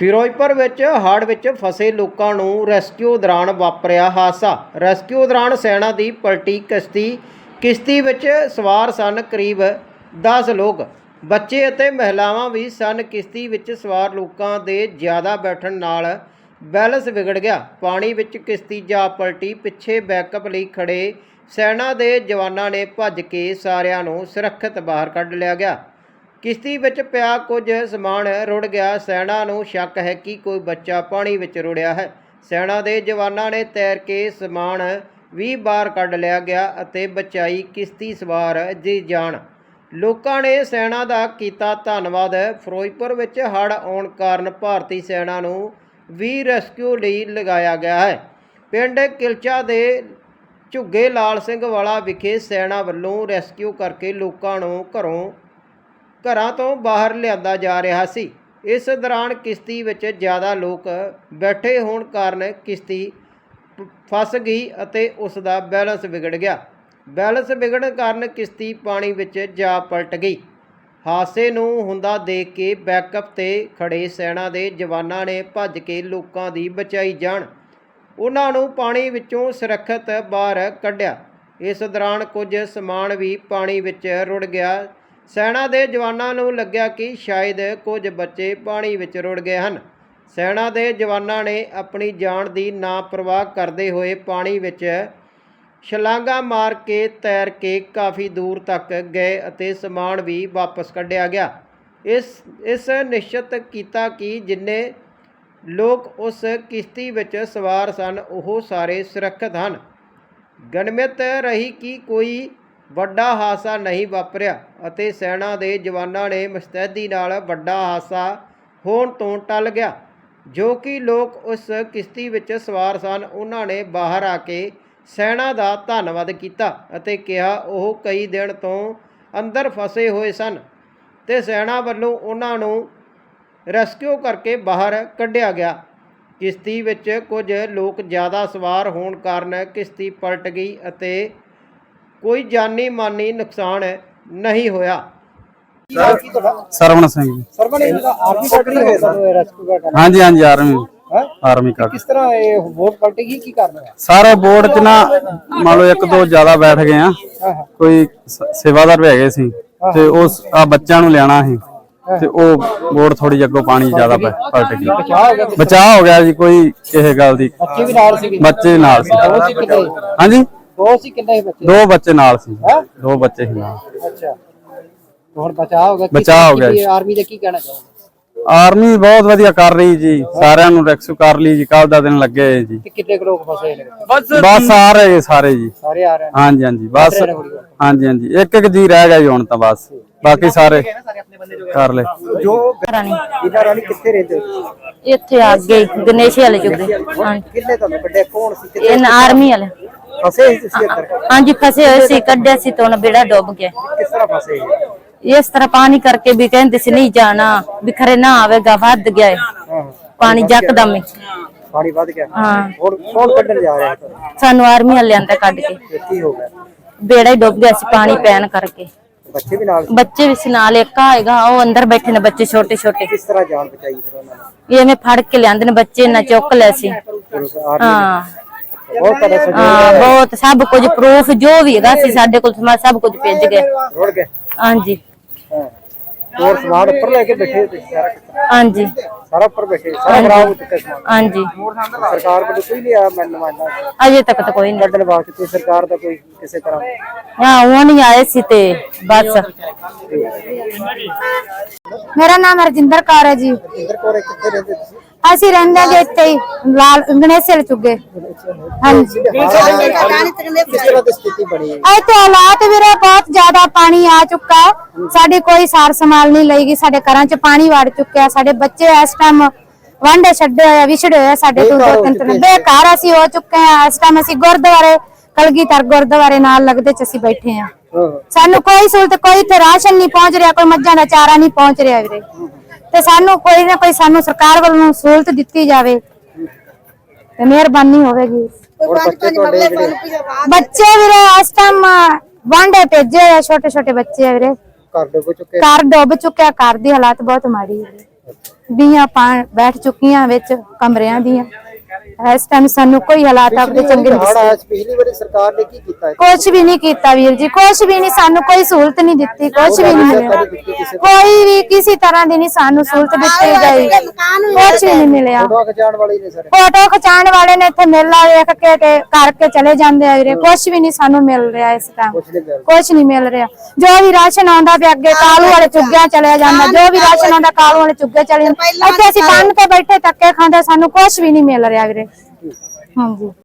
ਫਿਰੋਜ਼ਪੁਰ ਵਿੱਚ ਹੜ੍ਹ ਵਿੱਚ ਫਸੇ ਲੋਕਾਂ ਨੂੰ ਰੈਸਕਿਊ ਦੌਰਾਨ ਵਾਪਰਿਆ ਹਾਦਸਾ। ਰੈਸਕਿਊ ਦੌਰਾਨ ਸੈਨਾ ਦੀ ਪਲਟੀ ਕਿਸ਼ਤੀ ਕਿਸ਼ਤੀ ਵਿੱਚ ਸਵਾਰ ਸਨ ਕਰੀਬ 10 ਲੋਕ। ਬੱਚੇ ਅਤੇ ਮਹਿਲਾਵਾਂ ਵੀ ਸਨ। ਕਿਸ਼ਤੀ ਵਿੱਚ ਸਵਾਰ ਲੋਕਾਂ ਦੇ ਜ਼ਿਆਦਾ ਬੈਠਣ ਨਾਲ ਬੈਲੈਂਸ ਵਿਗੜ ਗਿਆ। ਪਾਣੀ ਵਿੱਚ ਕਿਸ਼ਤੀ ਜਾ ਪਲਟੀ, ਪਿੱਛੇ ਬੈਕਅਪ ਲਈ ਖੜੇ ਸੈਨਾ ਦੇ ਜਵਾਨਾਂ ਨੇ ਭੱਜ ਕੇ ਸਾਰਿਆਂ ਨੂੰ ਸੁਰੱਖਿਅਤ ਬਾਹਰ ਕੱਢ ਲਿਆ ਗਿਆ। ਕਿਸ਼ਤੀ ਵਿੱਚ ਪਿਆ ਕੁਝ ਸਮਾਨ ਰੁੜ ਗਿਆ। ਸੈਨਾ ਨੂੰ ਸ਼ੱਕ ਹੈ ਕਿ ਕੋਈ ਬੱਚਾ ਪਾਣੀ ਵਿੱਚ ਰੁੜਿਆ ਹੈ। ਸੈਨਾ ਦੇ ਜਵਾਨਾਂ ਨੇ ਤੈਰ ਕੇ ਸਮਾਨ ਵੀ ਬਾਹਰ ਕੱਢ ਲਿਆ ਗਿਆ ਅਤੇ ਬਚਾਈ ਕਿਸ਼ਤੀ ਸਵਾਰ ਜੀ ਜਾਨ। ਲੋਕਾਂ ਨੇ ਸੈਨਾ ਦਾ ਕੀਤਾ ਧੰਨਵਾਦ। ਫਿਰੋਜ਼ਪੁਰ ਵਿੱਚ ਹੜ੍ਹ ਆਉਣ ਕਾਰਨ ਭਾਰਤੀ ਸੈਨਾ ਨੂੰ ਵੀ ਰੈਸਕਿਊ ਲਈ ਲਗਾਇਆ ਗਿਆ ਹੈ। ਪਿੰਡ ਕਿਲਚਾ ਦੇ ਝੁੱਗੇ ਲਾਲ ਸਿੰਘ ਵਾਲਾ ਵਿਖੇ ਸੈਨਾ ਵੱਲੋਂ ਰੈਸਕਿਊ ਕਰਕੇ ਲੋਕਾਂ ਨੂੰ ਘਰੋਂ ਘਰਾਂ ਤੋਂ ਬਾਹਰ ਲਿਆਂਦਾ ਜਾ ਰਿਹਾ ਸੀ। ਇਸ ਦੌਰਾਨ ਕਿਸ਼ਤੀ ਵਿੱਚ ਜ਼ਿਆਦਾ ਲੋਕ ਬੈਠੇ ਹੋਣ ਕਾਰਨ ਕਿਸ਼ਤੀ ਫਸ ਗਈ ਅਤੇ ਉਸ ਦਾ ਬੈਲੈਂਸ ਵਿਗੜ ਗਿਆ। ਬੈਲੈਂਸ ਵਿਗੜਨ ਕਾਰਨ ਕਿਸ਼ਤੀ ਪਾਣੀ ਵਿੱਚ ਜਾ ਪਲਟ ਗਈ। ਹਾਦਸੇ ਨੂੰ ਹੁੰਦਾ ਦੇਖ ਕੇ ਬੈਕਅਪ ਤੇ ਖੜੇ ਸੈਨਾ ਦੇ ਜਵਾਨਾਂ ਨੇ ਭੱਜ ਕੇ ਲੋਕਾਂ ਦੀ ਬਚਾਈ ਜਾਣ ਉਹਨਾਂ ਨੂੰ ਪਾਣੀ ਵਿੱਚੋਂ ਸੁਰੱਖਿਅਤ ਬਾਹਰ ਕੱਢਿਆ। ਇਸ ਦੌਰਾਨ ਕੁਝ ਸਮਾਨ ਵੀ ਪਾਣੀ ਵਿੱਚ ਰੁੜ ਗਿਆ ਸੈਨਾ ਦੇ ਜਵਾਨਾਂ ਨੂੰ ਲੱਗਿਆ ਕਿ ਸ਼ਾਇਦ ਕੁਝ ਬੱਚੇ ਪਾਣੀ ਵਿੱਚ ਰੁੜ ਗਏ ਹਨ। ਸੈਨਾ ਦੇ ਜਵਾਨਾਂ ਨੇ ਆਪਣੀ ਜਾਨ ਦੀ ਨਾ ਪਰਵਾਹ ਕਰਦੇ ਹੋਏ ਪਾਣੀ ਵਿੱਚ ਛਲਾਂਗਾ ਮਾਰ ਕੇ ਤੈਰ ਕੇ ਕਾਫੀ ਦੂਰ ਤੱਕ ਗਏ ਅਤੇ ਸਮਾਨ ਵੀ ਵਾਪਸ ਕੱਢਿਆ ਗਿਆ। ਇਸ ਇਸ ਨਿਸ਼ਚਿਤ ਕੀਤਾ ਕਿ ਜਿੰਨੇ ਲੋਕ ਉਸ ਕਿਸ਼ਤੀ ਵਿੱਚ ਸਵਾਰ ਸਨ, ਉਹ ਸਾਰੇ ਸੁਰੱਖਿਅਤ ਹਨ। ਗਣਮਿਤ ਰਹੀ ਕਿ ਕੋਈ ਵੱਡਾ ਹਾਦਸਾ ਨਹੀਂ ਵਾਪਰਿਆ ਅਤੇ ਸੈਨਾ ਦੇ ਜਵਾਨਾਂ ਨੇ ਮੁਸਤੈਦੀ ਨਾਲ ਵੱਡਾ ਹਾਦਸਾ ਹੋਣ ਤੋਂ ਟਲ ਗਿਆ, ਜੋ ਕਿ ਲੋਕ ਉਸ ਕਿਸ਼ਤੀ ਵਿੱਚ ਸਵਾਰ ਸਨ। ਉਹਨਾਂ ਨੇ ਬਾਹਰ ਆ ਕੇ ਸੈਨਾ ਦਾ ਧੰਨਵਾਦ ਕੀਤਾ ਅਤੇ ਕਿਹਾ, ਉਹ ਕਈ ਦਿਨ ਤੋਂ ਅੰਦਰ ਫਸੇ ਹੋਏ ਸਨ ਤੇ ਸੈਨਾ ਵੱਲੋਂ ਉਹਨਾਂ ਨੂੰ ਰੈਸਕਿਊ ਕਰਕੇ ਬਾਹਰ ਕੱਢਿਆ ਗਿਆ। ਕਿਸ਼ਤੀ ਵਿੱਚ ਕੁਝ ਲੋਕ ਜ਼ਿਆਦਾ ਸਵਾਰ ਹੋਣ ਕਾਰਨ ਕਿਸ਼ਤੀ ਪਲਟ ਗਈ ਅਤੇ ਕੋਈ ਜਾਨੀ ਮਾਨੀ ਨੁਕਸਾਨ ਨਹੀਂ ਹੋਇਆ। ਸਰਵਣ ਸਿੰਘ ਜੀ। ਸਰਵਣ ਇਹਦਾ ਆਰਮੀ ਕੱਢੀ ਹੋਇਆ ਸਾਨੂੰ ਰੈਸਕਿਊ ਕਰਨ ਹਾਂਜੀ ਹਾਂਜੀ ਆਰਮੀ ਹੈ? ਆਰਮੀ ਕੱਟ। ਕਿਸ ਤਰ੍ਹਾਂ ਇਹ ਵੋਟ ਪਲਟੇਗੀ ਕੀ ਕਰਨਾ ਹੈ? ਸਾਰੇ ਬੋਰਡ 'ਚ ਨਾ ਮੰਨ ਲਓ ਇੱਕ ਦੋ ਜ਼ਿਆਦਾ ਬੈਠ ਗਏ ਆ। ਹਾਂ ਹਾਂ। ਕੋਈ ਸ- ਸੇਵਾਦਾਰ ਵੀ ਹੈਗੇ ਸੀ ਤੇ ਉਸ ਆ ਬੱਚਿਆਂ ਨੂੰ ਲਿਆਣਾ ਸੀ ਤੇ ਉਹ ਬੋਰਡ ਥੋੜੀ ਅੱਗੋਂ ਪਾਣੀ ਜ਼ਿਆਦਾ ਪੈ- ਪਲਟ ਗਈ। ਬਚਾਅ ਹੋ ਗਿਆ ਹੋ ਜੀ ਕੋਈ ਕਿਸੇ ਗੱਲ ਦੀ ਬੱਚੇ ਵੀ ਨਾਲ ਸੀਗੇ। ਬੱਚੇ ਨਾਲ ਸੀ। ਸੀ ਹਾਂਜੀ? ਦੋ ਸੀ ਕਿੰਨੇ ਬੱਚੇ? ਦੋ ਬੱਚੇ ਨਾਲ ਸੀ। ਹੈਂ? ਦੋ ਬੱਚੇ ਸੀ ਨਾਲ। ਅੱਛਾ। ਹੁਣ ਬਚਾਅ ਹੋ ਗਿਆ? ਕੀ- ਬਚਾਅ ਹੋ ਗਿਆ ਕੀ ਜੀ। ਆਰਮੀ ਦੇ ਕੀ ਕਹਿਣਾ ਚਾਹੁੰਦੇ ਆਰਮੀ ਬਹੁਤ ਵਧੀਆ ਕਰ ਰਹੀ ਜੀ। ਸਾਰਿਆਂ ਨੂੰ ਰੈਕਸੂ ਕਰ ਲਈ ਜੀ। ਕੱਲ ਦਾ ਦਿਨ ਲੱਗੇ ਹੋਏ ਜੀ। ਤੇ ਕਿੰਨੇ ਕੁ ਲੋਕ ਫਸੇ ਨੇ? ਬਸ ਆ ਰਹੇ ਜੀ ਸਾਰੇ ਜੀ। ਸਾਰੇ ਆ ਰਹੇ ਨੇ? ਹਾਂਜੀ ਹਾਂਜੀ। ਬਸ ਹਾਂਜੀ ਹਾਂਜੀ। ਇੱਕ ਇੱਕ ਜੀ ਰਹਿ ਗਿਆ ਜੀ ਹੁਣ ਤਾਂ ਬਸ। ਬਾਕੀ ਸਾਰੇ ਕਰ ਲੈ ਜੋ ਰਾਣੀ ਇਹਨਾਂ ਰਾਣੀ ਕਿੱਥੇ ਰਹਿੰਦੇ ਹੋ? ਇੱਥੇ ਆ ਗਏ ਗਣੇਸ਼ ਵਾਲੇ ਚੁੱਕਦੇ। ਹਾਂਜੀ। ਕਿੰਨੇ ਤੁਹਾਨੂੰ ਕੱਢਿਆ ਕੌਣ ਸੀ? ਕਿੱਥੇ ਇਹ ਆਰਮੀ ਵਾਲੇ। ਫਸੇ ਸੀ ਤੁਸੀਂ ਅੰਦਰ ਹਾਂਜੀ ਫਸੇ ਹੋਏ ਸੀ ਕੱਢਿਆ ਸੀ ਤੋਂ ਬੇੜਾ ਡੁੱਬ ਗਿਆ ਕਿਸ ਤਰ੍ਹਾਂ ਫਸੇ ਇਸ ਤਰ੍ਹਾਂ ਪਾਣੀ ਕਰਕੇ ਵੀ ਕਹਿੰਦੇ ਸੀ ਨਹੀਂ ਜਾਣਾ ਵੀ ਖਰੇ ਨਾ ਆਵੇਗਾ ਵੱਧ ਗਿਆ ਹੈ ਹਾਂ ਪਾਣੀ ਜੱਕਦਮ ਹੀ ਪਾਣੀ ਵੱਧ ਗਿਆ ਹਾਂ ਹੁਣ ਕੌਣ ਕੱਢਣ ਜਾ ਰਿਹਾ ਹੈ ਸਾਨੂੰ ਆਰਮੀ ਵਾਲੇ ਆਂਦਾ ਕੱਢ ਕੇ ਤੇ ਕੀ ਹੋ ਗਿਆ ਬੇੜਾ ਹੀ ਡੁੱਬ ਗਿਆ ਸੀ ਪਾਣੀ ਪੈਣ ਕਰਕੇ ਬੱਚੇ ਵੀ ਨਾਲ ਸੀ। ਬੱਚੇ ਵੀ ਸੀ ਨਾਲ ਇੱਕ ਆਏਗਾ ਉਹ ਅੰਦਰ ਬੈਠੇ ਨੇ ਬੱਚੇ ਛੋਟੇ ਛੋਟੇ ਕਿਸ ਤਰ੍ਹਾਂ ਜਾਨ ਬਚਾਈ ਫਿਰ ਉਹਨਾਂ ਨੇ ਐਵੇਂ ਫੜ ਕੇ ਲਿਆਂਦੇ ਨੇ ਬੱਚੇ ਨਾ ਚੁੱਕ ਲੈ ਸੀ ਫਿਰ ਉਸ ਆਰਮੀ ਹਾਂ ਬਹੁਤ ਹਾਂ ਬਹੁਤ ਸਭ ਕੁਝ ਪ੍ਰੂਫ ਜੋ ਵੀ ਹੈਗਾ ਸੀ ਸਾਡੇ ਕੋਲ ਸਮਾ- ਸਭ ਕੁਝ ਭੇਜ ਗਏ। ਰੁੜ ਗਏ। ਹਾਂਜੀ। ਹਾਂ। ਹੋਰ ਸਮਾਨ ਉੱਪਰ ਲੈ ਕੇ ਬੈਠੇ ਤੇ ਸਾਰਾ ਹਾਂਜੀ। ਸਾਰਾ ਉੱਪਰ ਬੈਠੇ ਸਾਰਾ ਖਰਾਬ ਹੋ ਚੁੱਕਾ ਸਮਾਨ। ਹਾਂਜੀ। ਸਰਕਾਰ ਵੱਲੋਂ ਕੋਈ ਨਹੀਂ ਆਇਆ ਮੈਨੂੰ ਨੁਮਾਇੰਦਾ ਅਜੇ ਤੱਕ ਤਾਂ ਕੋਈ ਨਹੀਂ। ਕੱਢਣ ਵਾਸਤੇ ਕੋਈ ਸਰਕਾਰ ਦਾ ਕੋਈ ਕਿਸੇ ਤਰ੍ਹਾਂ? ਹਾਂ ਉਹ ਨਹੀਂ ਆਏ ਸੀ ਤੇ ਬਸ। ਮੇਰਾ ਨਾਮ ਹਰਜਿੰਦਰ ਕੌਰ ਹੈ ਜੀ। ਇੰਦਰ ਕੋਰੇ ਕਿੱਥੇ ਰਹਿੰਦੇ ਤੁਸੀਂ? ਅਸੀਂ ਰਹਿੰਦੇ ਹਾਂ ਇੱਥੇ ਹੀ ਲਾਲ ਗਣੇਸ਼ਲ ਚੁੱਗੇ। ਹਾਂਜੀ। ਕਿਸ ਤਰ੍ਹਾਂ ਦੀ ਸਥਿਤੀ ਬਣੀ ਹੈ? ਇੱਥੇ ਹਾਲਾਤ ਵੀਰੇ ਬਹੁਤ ਜ਼ਿਆਦਾ ਪਾਣੀ ਆ ਚੁੱਕਾ। ਸਾਡੀ ਕੋਈ ਸਾਰ ਸੰਭਾਲ ਨਹੀਂ ਲਈਗੀ ਸਾਡੇ ਘਰਾਂ 'ਚ ਪਾਣੀ ਵੜ ਚੁੱਕਿਆ। ਸਾਡੇ ਬੱਚੇ ਇਸ ਟਾਈਮ ਵਾਂਡੇ ਛੱਡੇ ਹੋਏ ਆ, ਵਿਛੜੇ ਹੋਏ ਆ ਸਾਡੇ ਤੋਂ ਦੋ ਤਿੰਨ ਤਿੰਨ। ਬੇਕਾਰ ਅਸੀਂ ਹੋ ਚੁੱਕੇ ਹਾਂ ਇਸ ਟਾਈਮ ਅਸੀਂ ਗੁਰਦੁਆਰੇ ਕਲਗੀਧਰ ਗੁਰਦੁਆਰੇ ਨਾਲ ਲੱਗਦੇ ਚ ਅਸੀਂ ਬੈਠੇ ਹਾਂ। ਸਾਨੂੰ ਕੋਈ ਸਹੂਲਤ ਕੋਈ ਇੱਥੇ ਰਾਸ਼ਨ ਨਹੀਂ ਪਹੁੰਚ ਰਿਹਾ ਕੋਈ ਮੱਝਾਂ ਦਾ ਚਾਰਾ ਨਹੀਂ ਪਹੁੰਚ ਰਿਹਾ ਵੀਰੇ। ਤੇ ਸਾਨੂੰ ਕੋਈ ਨਾ ਕੋਈ ਸਾਨੂੰ ਸਰਕਾਰ ਵੱਲੋਂ ਸਹੂਲਤ ਦਿੱਤੀ ਜਾਵੇ ਤੇ ਮਿਹਰਬਾਨੀ ਹੋਵੇਗੀ। ਬੱਚੇ ਤੁਹਾਡੇ ਜਿਹੜੇ ਬੱਚੇ ਵੀਰੇ ਇਸ ਟਾਈਮ ਵਾਂਡੇ ਭੇਜੇ ਆ ਛੋਟੇ ਛੋਟੇ ਬੱਚੇ ਆ ਵੀਰੇ। ਘਰ ਡੁੱਬ ਚੁੱਕੇ ਘਰ ਡੁੱਬ ਚੁੱਕਿਆ ਘਰ ਦੀ ਹਾਲਾਤ ਬਹੁਤ ਮਾੜੀ ਹੈ ਵੀਰੇ। ਦੀਆਂ ਪਾ- ਬੈਠ ਚੁੱਕੀਆਂ ਵਿੱਚ ਕਮਰਿਆਂ ਦੀਆਂ। ਇਸ ਟਾਈਮ ਸਾਨੂੰ ਕੋਈ ਹਾਲਾਤ ਆਪਣੇ ਚੰਗੇ ਨਹੀਂ ਦਿਸਦੇ ਪਿਛਲੀ ਵਾਰੀ ਸਰਕਾਰ ਨੇ ਕੀ ਕੀਤਾ ਹੈ ਕੁਛ ਵੀ ਨਹੀਂ ਕੀਤਾ ਵੀਰ ਜੀ ਕੁਛ ਵੀ ਨਹੀਂ ਸਾਨੂੰ ਕੋਈ ਸਹੂਲਤ ਨਹੀਂ ਦਿੱਤੀ ਕੁਛ ਵੀ ਨਹੀਂ ਮਿਲਿਆ। ਕੋਈ ਵੀ ਕਿਸੇ ਤਰ੍ਹਾਂ ਦੀ ਨਹੀਂ ਸਾਨੂੰ ਸਹੂਲਤ ਦਿੱਤੀ ਗਈ। ਕੁਛ ਵੀ ਨਹੀਂ ਮਿਲਿਆ। ਫੋਟੋ ਖਿਚਾਉਣ ਵਾਲੇ ਨੇ ਸਰ। ਫੋਟੋ ਖਿਚਾਉਣ ਵਾਲੇ ਨੇ ਇੱਥੇ ਮੇਲਾ ਵੇਖ ਕੇ ਤੇ ਕਰਕੇ ਚਲੇ ਜਾਂਦੇ ਆ ਵੀਰੇ। ਕੁਛ ਵੀ ਨਹੀਂ ਸਾਨੂੰ ਮਿਲ ਰਿਹਾ ਇਸ ਟਾਈਮ ਕੁਛ ਨਹੀਂ ਮਿਲ ਰਿਹਾ। ਜੋ ਵੀ ਰਾਸ਼ਨ ਆਉਂਦਾ ਵੀ ਅੱਗੇ ਕਾਲੂ ਵਾਲੇ ਚੁੱਗਿਆ ਚਲਿਆ ਜਾਂਦਾ। ਜੋ ਵੀ ਰਾਸ਼ਨ ਆਉਂਦਾ ਕਾਲੂ ਵਾਲੇ ਚੁੱਗੇ ਚਲੇ ਜਾਂਦੇ। ਇੱਥੇ ਅਸੀਂ ਬੰਨ ਕੇ ਬੈਠੇ ਧੱਕੇ ਖਾਂਦੇ ਸਾਨੂੰ ਕੁਛ ਵੀ ਨਹੀਂ ਮਿਲ ਰਿਹਾ ਵੀਰੇ ਹਾਂਜੀ